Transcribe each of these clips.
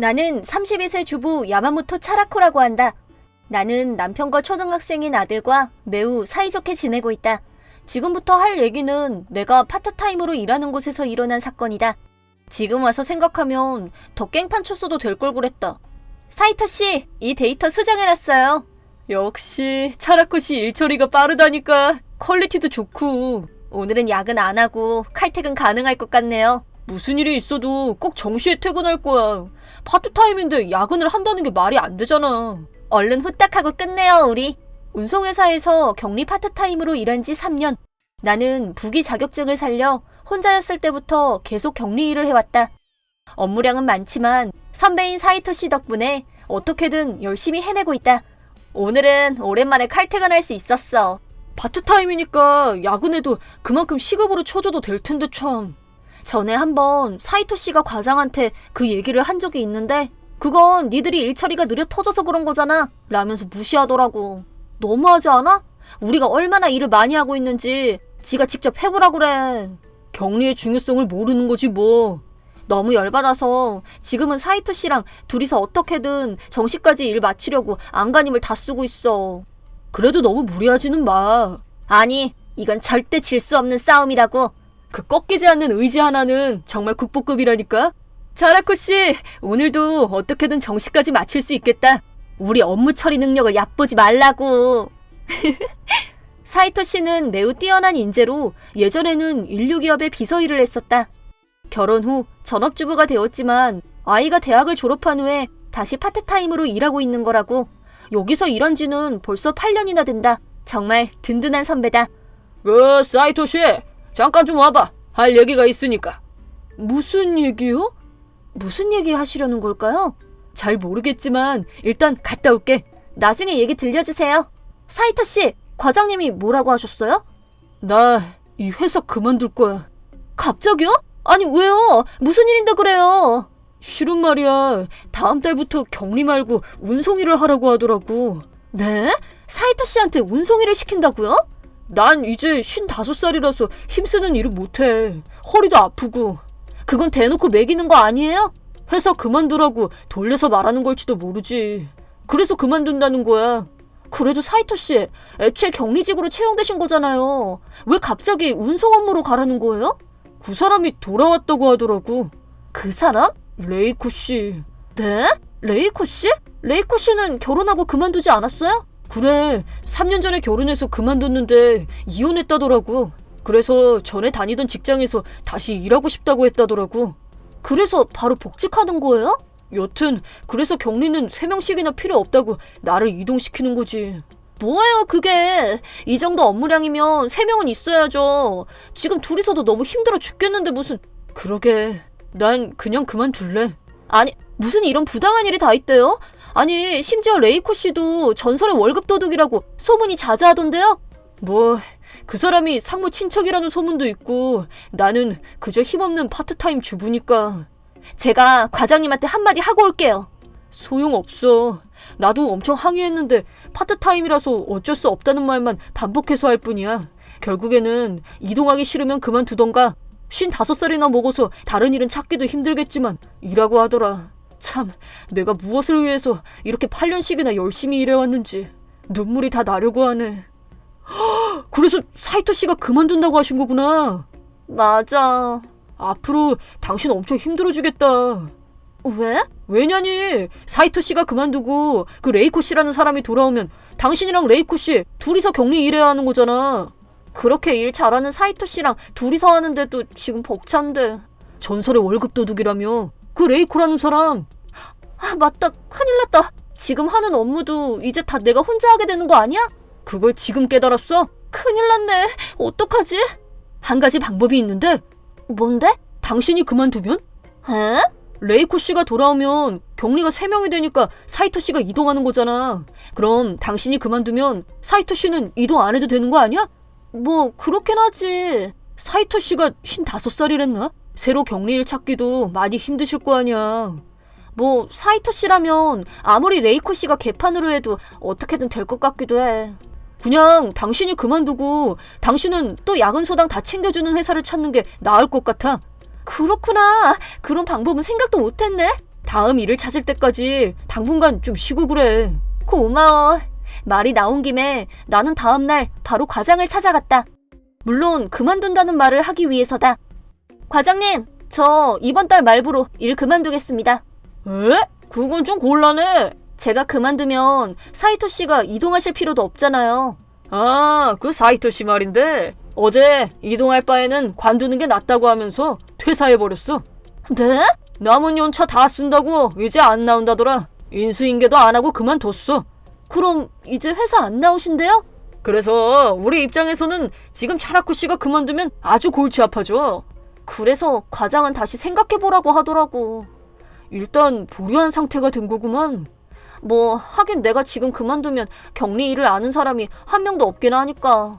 나는 32세 주부 야마모토 차라코라고 한다. 나는 남편과 초등학생인 아들과 매우 사이좋게 지내고 있다. 지금부터 할 얘기는 내가 파트타임으로 일하는 곳에서 일어난 사건이다. 지금 와서 생각하면 더 깽판 쳤어도 될 걸 그랬다. 사이토 씨, 이 데이터 수정해놨어요. 역시 차라코 씨 일처리가 빠르다니까 퀄리티도 좋고 오늘은 야근 안 하고 칼퇴근 가능할 것 같네요. 무슨 일이 있어도 꼭 정시에 퇴근할 거야. 파트 타임인데 야근을 한다는 게 말이 안 되잖아. 얼른 후딱하고 끝내요, 우리. 운송회사에서 격리 파트타임으로 일한 지 3년. 나는 부기 자격증을 살려 혼자였을 때부터 계속 격리 일을 해왔다. 업무량은 많지만 선배인 사이토 씨 덕분에 어떻게든 열심히 해내고 있다. 오늘은 오랜만에 칼퇴근할 수 있었어. 파트타임이니까 야근해도 그만큼 시급으로 쳐줘도 될 텐데 참. 전에 한번 사이토 씨가 과장한테 그 얘기를 한 적이 있는데 그건 니들이 일처리가 느려 터져서 그런 거잖아 라면서 무시하더라고. 너무하지 않아? 우리가 얼마나 일을 많이 하고 있는지 지가 직접 해보라 그래. 격리의 중요성을 모르는 거지 뭐. 너무 열받아서 지금은 사이토 씨랑 둘이서 어떻게든 정시까지 일 마치려고 안간힘을 다 쓰고 있어. 그래도 너무 무리하지는 마. 아니, 이건 절대 질 수 없는 싸움이라고. 그 꺾이지 않는 의지 하나는 정말 국보급이라니까. 자라코 씨, 오늘도 어떻게든 정시까지 마칠 수 있겠다. 우리 업무 처리 능력을 얕보지 말라고. 사이토 씨는 매우 뛰어난 인재로 예전에는 인류기업에 비서 일을 했었다. 결혼 후 전업주부가 되었지만 아이가 대학을 졸업한 후에 다시 파트타임으로 일하고 있는 거라고. 여기서 일한 지는 벌써 8년이나 된다. 정말 든든한 선배다. 그 사이토 씨, 잠깐 좀 와봐. 할 얘기가 있으니까. 무슨 얘기요? 무슨 얘기 하시려는 걸까요? 잘 모르겠지만 일단 갔다 올게. 나중에 얘기 들려주세요. 사이토 씨, 과장님이 뭐라고 하셨어요? 나 이 회사 그만둘 거야. 갑자기요? 아니 왜요? 무슨 일인데 그래요? 실은 말이야. 다음 달부터 격리 말고 운송일을 하라고 하더라고. 네? 사이토 씨한테 운송일을 시킨다고요? 난 이제 55살이라서 힘쓰는 일을 못해. 허리도 아프고. 그건 대놓고 매기는 거 아니에요? 회사 그만두라고 돌려서 말하는 걸지도 모르지. 그래서 그만둔다는 거야. 그래도 사이토 씨, 애초에 격리직으로 채용되신 거잖아요. 왜 갑자기 운송 업무로 가라는 거예요? 그 사람이 돌아왔다고 하더라고. 그 사람? 레이코 씨. 네? 레이코 씨? 레이코 씨는 결혼하고 그만두지 않았어요? 그래. 3년 전에 결혼해서 그만뒀는데 이혼했다더라고. 그래서 전에 다니던 직장에서 다시 일하고 싶다고 했다더라고. 그래서 바로 복직하는 거예요? 여튼 그래서 격리는 3명씩이나 필요 없다고 나를 이동시키는 거지. 뭐예요 그게 이 정도 업무량이면 3명은 있어야죠 지금 둘이서도 너무 힘들어 죽겠는데 무슨 그러게 난 그냥 그만둘래 아니 무슨 이런 부당한 일이 다 있대요? 아니 심지어 레이코 씨도 전설의 월급 도둑이라고 소문이 자자하던데요? 뭐 그 사람이 상무 친척이라는 소문도 있고 나는 그저 힘없는 파트타임 주부니까 제가 과장님한테 한마디 하고 올게요. 소용없어. 나도 엄청 항의했는데 파트타임이라서 어쩔 수 없다는 말만 반복해서 할 뿐이야. 결국에는 이동하기 싫으면 그만두던가. 55살이나 먹어서 다른 일은 찾기도 힘들겠지만 일하고 하더라. 참, 내가 무엇을 위해서 이렇게 8년씩이나 열심히 일해왔는지 눈물이 다 나려고 하네. 헉, 그래서 사이토 씨가 그만둔다고 하신 거구나. 맞아. 앞으로 당신 엄청 힘들어지겠다. 왜? 왜냐니 사이토 씨가 그만두고 그 레이코 씨라는 사람이 돌아오면 당신이랑 레이코 씨 둘이서 격리 일해야 하는 거잖아. 그렇게 일 잘하는 사이토 씨랑 둘이서 하는데도 지금 벅찬데. 전설의 월급 도둑이라며 그 레이코라는 사람. 아 맞다 큰일 났다. 지금 하는 업무도 이제 다 내가 혼자 하게 되는 거 아니야? 그걸 지금 깨달았어? 큰일 났네. 어떡하지? 한 가지 방법이 있는데 뭔데? 당신이 그만두면? 에? 레이코 씨가 돌아오면 격리가 3명이 되니까 사이토 씨가 이동하는 거잖아. 그럼 당신이 그만두면 사이토 씨는 이동 안 해도 되는 거 아니야? 뭐 그렇긴 하지. 사이토 씨가 55살이랬나? 새로 격리일 찾기도 많이 힘드실 거 아니야. 뭐 사이토 씨라면 아무리 레이코 씨가 개판으로 해도 어떻게든 될 것 같기도 해. 그냥 당신이 그만두고 당신은 또 야근 소당 다 챙겨주는 회사를 찾는 게 나을 것 같아. 그렇구나. 그런 방법은 생각도 못했네. 다음 일을 찾을 때까지 당분간 좀 쉬고 그래. 고마워. 말이 나온 김에 나는 다음날 바로 과장을 찾아갔다. 물론 그만둔다는 말을 하기 위해서다. 과장님, 저 이번 달 말부로 일 그만두겠습니다. 에? 그건 좀 곤란해. 제가 그만두면 사이토 씨가 이동하실 필요도 없잖아요. 아, 그 사이토 씨 말인데 어제 이동할 바에는 관두는 게 낫다고 하면서 퇴사해버렸어. 네? 남은 연차 다 쓴다고 이제 안 나온다더라. 인수인계도 안 하고 그만뒀어. 그럼 이제 회사 안 나오신대요? 그래서 우리 입장에서는 지금 차라코 씨가 그만두면 아주 골치 아파져. 그래서 과장은 다시 생각해보라고 하더라고. 일단 보류한 상태가 된 거구만. 뭐, 하긴 내가 지금 그만두면 격리 일을 아는 사람이 한 명도 없긴 하니까.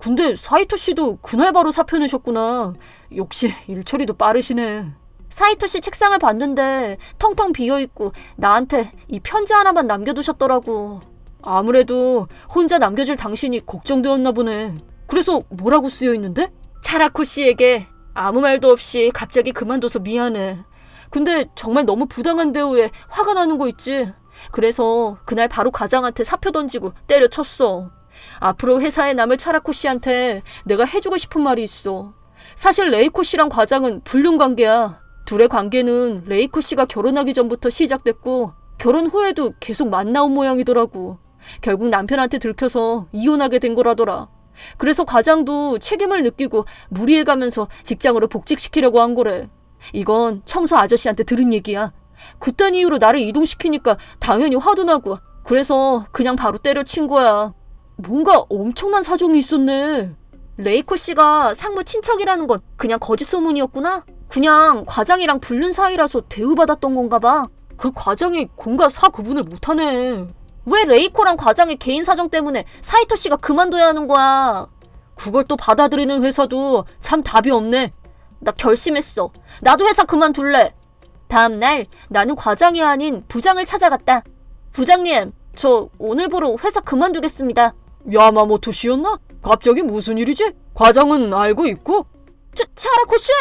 근데 사이토 씨도 그날 바로 사표 내셨구나. 역시 일 처리도 빠르시네. 사이토 씨 책상을 봤는데 텅텅 비어 있고 나한테 이 편지 하나만 남겨두셨더라고. 아무래도 혼자 남겨질 당신이 걱정되었나 보네. 그래서 뭐라고 쓰여 있는데? 차라코 씨에게 아무 말도 없이 갑자기 그만둬서 미안해. 근데 정말 너무 부당한 대우에 화가 나는 거 있지. 그래서 그날 바로 과장한테 사표 던지고 때려쳤어. 앞으로 회사에 남을 차라코 씨한테 내가 해주고 싶은 말이 있어. 사실 레이코 씨랑 과장은 불륜 관계야. 둘의 관계는 레이코 씨가 결혼하기 전부터 시작됐고 결혼 후에도 계속 만나온 모양이더라고. 결국 남편한테 들켜서 이혼하게 된 거라더라. 그래서 과장도 책임을 느끼고 무리해가면서 직장으로 복직시키려고 한 거래. 이건 청소 아저씨한테 들은 얘기야. 그딴 이유로 나를 이동시키니까 당연히 화도 나고 그래서 그냥 바로 때려친 거야. 뭔가 엄청난 사정이 있었네. 레이코 씨가 상무 친척이라는 건 그냥 거짓 소문이었구나? 그냥 과장이랑 불륜 사이라서 대우받았던 건가 봐. 그 과장이 공과 사 구분을 못하네. 왜 레이코랑 과장의 개인 사정 때문에 사이토 씨가 그만둬야 하는 거야? 그걸 또 받아들이는 회사도 참 답이 없네. 나 결심했어. 나도 회사 그만둘래. 다음 날 나는 과장이 아닌 부장을 찾아갔다. 부장님, 저 오늘부로 회사 그만두겠습니다. 야마모토 씨였나? 갑자기 무슨 일이지? 과장은 알고 있고? 차, 차라코 씨!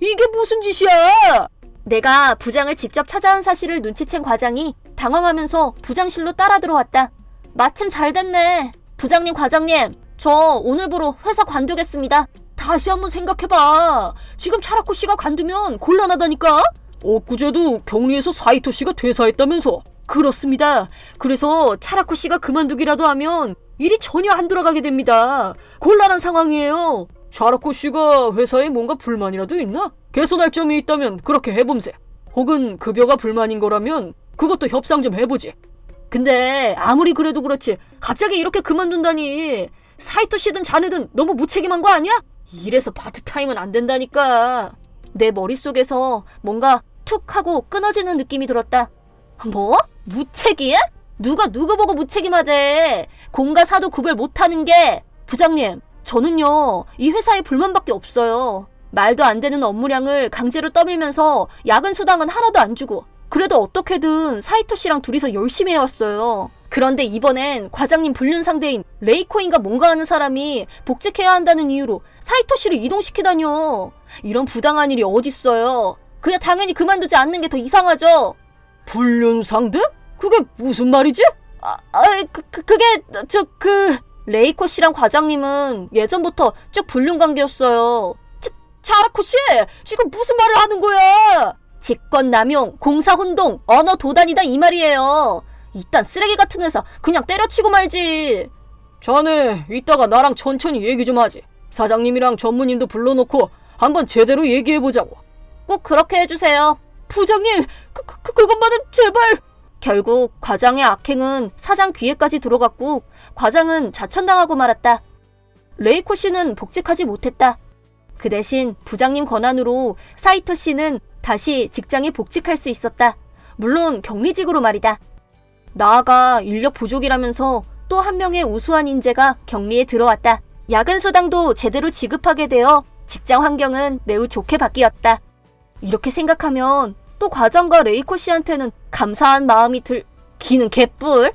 이게 무슨 짓이야? 내가 부장을 직접 찾아온 사실을 눈치챈 과장이 당황하면서 부장실로 따라 들어왔다. 마침 잘 됐네. 부장님, 과장님, 저 오늘부로 회사 관두겠습니다. 다시 한번 생각해봐. 지금 차라코 씨가 관두면 곤란하다니까? 엊그제도 격리에서 사이토 씨가 퇴사했다면서. 그렇습니다. 그래서 차라코 씨가 그만두기라도 하면 일이 전혀 안 돌아가게 됩니다. 곤란한 상황이에요. 차라코 씨가 회사에 뭔가 불만이라도 있나? 개선할 점이 있다면 그렇게 해봄세. 혹은 급여가 불만인 거라면 그것도 협상 좀 해보지. 근데 아무리 그래도 그렇지 갑자기 이렇게 그만둔다니 사이토 씨든 자네든 너무 무책임한 거 아니야? 이래서 파트타임은 안 된다니까. 내 머릿속에서 뭔가 툭 하고 끊어지는 느낌이 들었다. 뭐? 무책임? 누가 누구 보고 무책임하대? 공과 사도 구별 못하는 게 부장님. 저는요 이 회사에 불만밖에 없어요. 말도 안 되는 업무량을 강제로 떠밀면서 야근 수당은 하나도 안 주고 그래도 어떻게든 사이토 씨랑 둘이서 열심히 해왔어요. 그런데 이번엔 과장님 불륜 상대인 레이코인가 뭔가 하는 사람이 복직해야 한다는 이유로 사이토 씨를 이동시키다뇨. 이런 부당한 일이 어딨어요. 그냥 당연히 그만두지 않는 게 더 이상하죠. 불륜 상대? 그게 무슨 말이지? 아, 아 그, 그, 그게 저 그 레이코 씨랑 과장님은 예전부터 쭉 불륜 관계였어요. 차, 차라코 씨, 지금 무슨 말을 하는 거야? 직권 남용, 공사 혼동, 언어 도단이다 이 말이에요. 이딴 쓰레기 같은 회사 그냥 때려치고 말지. 자네 이따가 나랑 천천히 얘기 좀 하지. 사장님이랑 전무님도 불러놓고 한번 제대로 얘기해보자고. 꼭 그렇게 해주세요. 부장님, 그, 그, 그것만은 제발. 결국 과장의 악행은 사장 귀에까지 들어갔고 과장은 좌천당하고 말았다. 레이코 씨는 복직하지 못했다. 그 대신 부장님 권한으로 사이토 씨는 다시 직장에 복직할 수 있었다. 물론 격리직으로 말이다. 나아가 인력 부족이라면서 또 한 명의 우수한 인재가 격리에 들어왔다. 야근 수당도 제대로 지급하게 되어 직장 환경은 매우 좋게 바뀌었다. 이렇게 생각하면 또 과장과 레이코 씨한테는 감사한 마음이 들... 기는 개뿔?